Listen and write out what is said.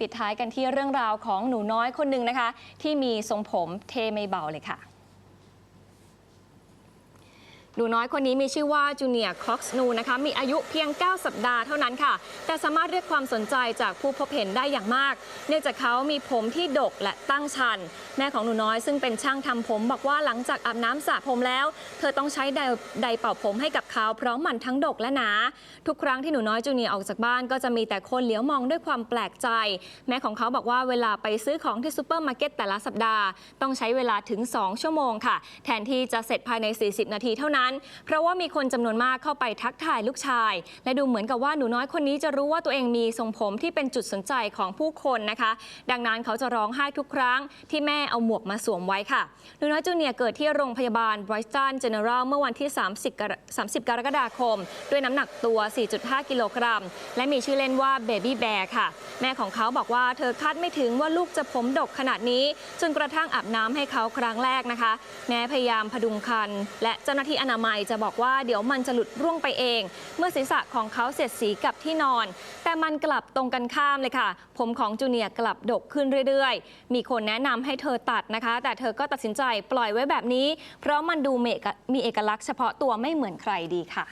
ปิดท้ายกันที่เรื่องราวของหนูน้อยคนหนึ่งนะคะ ที่มีทรงผมเทไม่เบาเลยค่ะ นูน้อยคนนี้มีชื่อว่าจูเนียร์คล็อกสนูนะคะมีอายุเพียง 9 สัปดาห์เท่านั้นค่ะ แต่สามารถเรียกความสนใจจากผู้พบเห็นได้อย่างมาก เนื่องจากเขามีผมที่ดกและตั้งชัน แม่ของหนูน้อยซึ่งเป็นช่างทำผม บอกว่าหลังจากอาบน้ำสระผมแล้ว เธอต้องใช้ไดไดเป่าผมให้กับเขาเพราะมันทั้งดกและหนา ทุกครั้งที่หนูน้อยจูเนียร์ออกจากบ้านก็จะมีแต่คนเหลียวมองด้วยความแปลกใจ แม่ของเขาบอกว่าเวลาไปซื้อของที่ซูเปอร์มาร์เก็ตแต่ละสัปดาห์ ต้องใช้เวลาถึง 2 ชั่วโมงค่ะ แทนที่จะเสร็จภายใน 40 นาทีเท่านั้นเพราะว่ามีคนจำนวนมากเข้าไปทักทายลูกชาย และดูเหมือนกับว่าหนูน้อยคนนี้จะรู้ว่าตัวเองมีทรงผมที่เป็นจุดสนใจของผู้คนนะคะ ดังนั้นเขาจะร้องไห้ทุกครั้งที่แม่เอาหมวกมาสวมไว้ค่ะหนูน้อยจูเนียเกิดที่โรงพยาบาล Brighton General เมื่อวันที่ 30 30 กรกฎาคม ด้วยน้ำหนักตัว 4.5 กิโลกรัม และมีชื่อเล่นว่า Baby Bear ค่ะ แม่ของเขาบอกว่าเธอคาดไม่ถึงว่าลูกจะผมดกขนาดนี้ จนกระทั่งอาบน้ำให้เขาครั้งแรกนะคะ แม้พยายามพดุงคัน และเจ้าหน้าที่อนามัยจะบอกว่าเดี๋ยวมันจะหลุดร่วงไปเอง เมื่อศีรษะของเขาเสียดสีกับที่นอน แต่มันกลับตรงกันข้ามเลยค่ะ ผมของจูเนียร์กลับดกขึ้นเรื่อยๆ มีคนแนะนำให้เธอตัดนะคะ แต่เธอก็ตัดสินใจปล่อยไว้แบบนี้ เพราะมันดูเอกมีเอกลักษณ์เฉพาะตัวไม่เหมือนใครดีค่ะ